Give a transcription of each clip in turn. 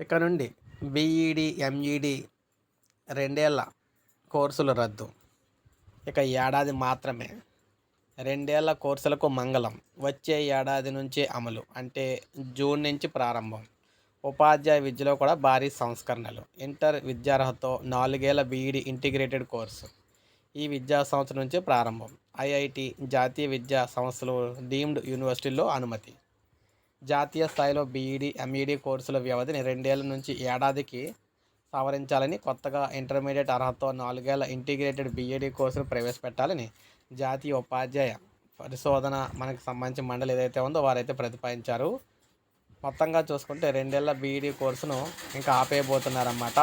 ఇక నుండి BEd MEd రెండేళ్ళ కోర్సులు రద్దు. ఇక ఏడాది మాత్రమే. రెండేళ్ళ కోర్సులకు మంగళం. వచ్చే ఏడాది నుంచి అమలు. అంటే జూన్ నుంచి ప్రారంభం. ఉపాధ్యాయ విద్యలో కూడా భారీ సంస్కరణలు. ఇంటర్ విద్యార్హతతో నాలుగేళ్ళ బీఈడి ఇంటిగ్రేటెడ్ కోర్సు ఈ విద్యా సంవత్సరం నుంచి ప్రారంభం. ఐఐటి జాతీయ విద్యా సంస్థలు డీమ్డ్ యూనివర్సిటీల్లో అనుమతి. జాతీయ స్థాయిలో బీఈడి ఎంఈడి కోర్సుల వ్యవధిని రెండేళ్ళ నుంచి ఏడాదికి సవరించాలని కొత్తగా ఇంటర్మీడియట్ అర్హతతో నాలుగేళ్ళ ఇంటిగ్రేటెడ్ బీఈడి కోర్సును ప్రవేశపెట్టాలని జాతీయ ఉపాధ్యాయ పరిశోధన మనకు సంబంధించిన మండలి ఏదైతే ఉందో వారైతే ప్రతిపాదించారు. మొత్తంగా చూసుకుంటే రెండేళ్ళ బీఈడి కోర్సును ఇంకా ఆపేయబోతున్నారన్నమాట.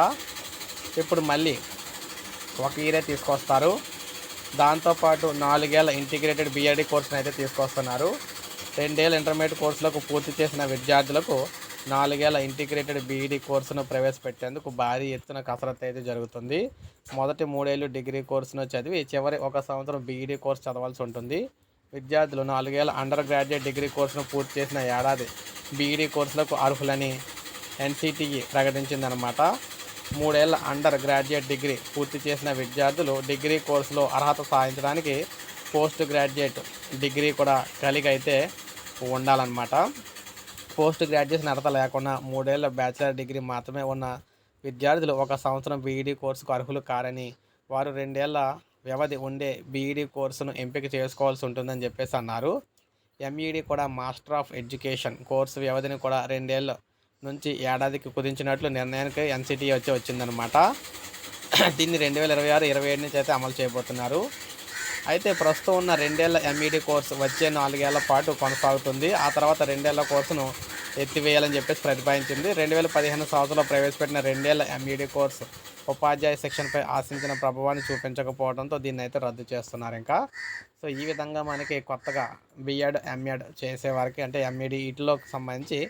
ఇప్పుడు మళ్ళీ ఒక ఇయరే తీసుకొస్తారు. దాంతోపాటు నాలుగేళ్ళ ఇంటిగ్రేటెడ్ బీఈడి కోర్సును అయితే తీసుకొస్తున్నారు. రెండేళ్ళ ఇంటర్మీడియట్ కోర్సులకు పూర్తి చేసిన విద్యార్థులకు నాలుగేళ్ళ ఇంటిగ్రేటెడ్ బీఈడీ కోర్సును ప్రవేశపెట్టేందుకు భారీ ఎత్తున కసరత్తు అయితే జరుగుతుంది. మొదటి మూడేళ్ళు డిగ్రీ కోర్సును చదివి చివరి ఒక సంవత్సరం బీఈడీ కోర్సు చదవాల్సి ఉంటుంది. విద్యార్థులు నాలుగేళ్ళ అండర్ గ్రాడ్యుయేట్ డిగ్రీ కోర్సును పూర్తి చేసిన ఏడాది బీఈడీ కోర్సులకు అర్హులని ఎన్సిటిఈ ప్రకటించిందనమాట మూడేళ్ళ అండర్ గ్రాడ్యుయేట్ డిగ్రీ పూర్తి చేసిన విద్యార్థులు డిగ్రీ కోర్సులో అర్హత సాధించడానికి పోస్ట్ గ్రాడ్యుయేట్ డిగ్రీ కూడా కలిగి అయితే ఉండాలన్నమాట. పోస్ట్ గ్రాడ్యుయేషన్ అర్హత లేకుండా మూడేళ్ళ బ్యాచిలర్ డిగ్రీ మాత్రమే ఉన్న విద్యార్థులు ఒక సంవత్సరం బీఈడీ కోర్సుకు అర్హులు కారని వారు రెండేళ్ళ వ్యవధి ఉండే బీఈడీ కోర్సును ఎంపిక చేసుకోవాల్సి ఉంటుందని చెప్పేసి అన్నారు. ఎంఈడీ కూడా మాస్టర్ ఆఫ్ ఎడ్యుకేషన్ కోర్సు వ్యవధిని కూడా రెండేళ్ళ నుంచి ఏడాదికి కుదించినట్లు నిర్ణయానికి ఎన్సిటీ వచ్చి వచ్చిందనమాట దీన్ని రెండు వేల ఇరవై ఆరు ఇరవై ఏడు నుంచి అయితే అమలు చేయబోతున్నారు. అయితే ప్రస్తుతం ఉన్న రెండేళ్ళ ఎంఈడి కోర్సు వచ్చే నాలుగేళ్ళ పాటు కొనసాగుతుంది. ఆ తర్వాత రెండేళ్ళ కోర్సును ఎత్తివేయాలని చెప్పేసి ప్రతిపాదించింది. రెండు వేల పదిహేను సంవత్సరంలో ప్రవేశపెట్టిన రెండేళ్ళ ఎంఈడి కోర్సు ఉపాధ్యాయ శిక్షణపై ఆశించిన ప్రభావాన్ని చూపించకపోవడంతో దీన్ని అయితే రద్దు చేస్తున్నారు ఇంకా. సో ఈ విధంగా మనకి కొత్తగా బిఎడ్ ఎంఎడ్ చేసేవారికి అంటే ఎంఈడి వీటిలోకి సంబంధించి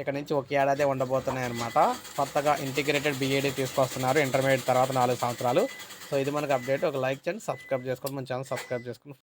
ఇక్కడ నుంచి ఒక ఏడాది ఉండబోతున్నాయి అనమాట కొత్తగా ఇంటిగ్రేటెడ్ బీఏడీ తీసుకొస్తున్నారు. ఇంటర్మీడియట్ తర్వాత నాలుగు సంవత్సరాలు. సో ఇది మనకు అప్డేట్. ఒక లైక్ చేయండి సబ్స్క్రైబ్ చేసుకోండి. మన ఛానల్ సబ్స్క్రైబ్ చేసుకోండి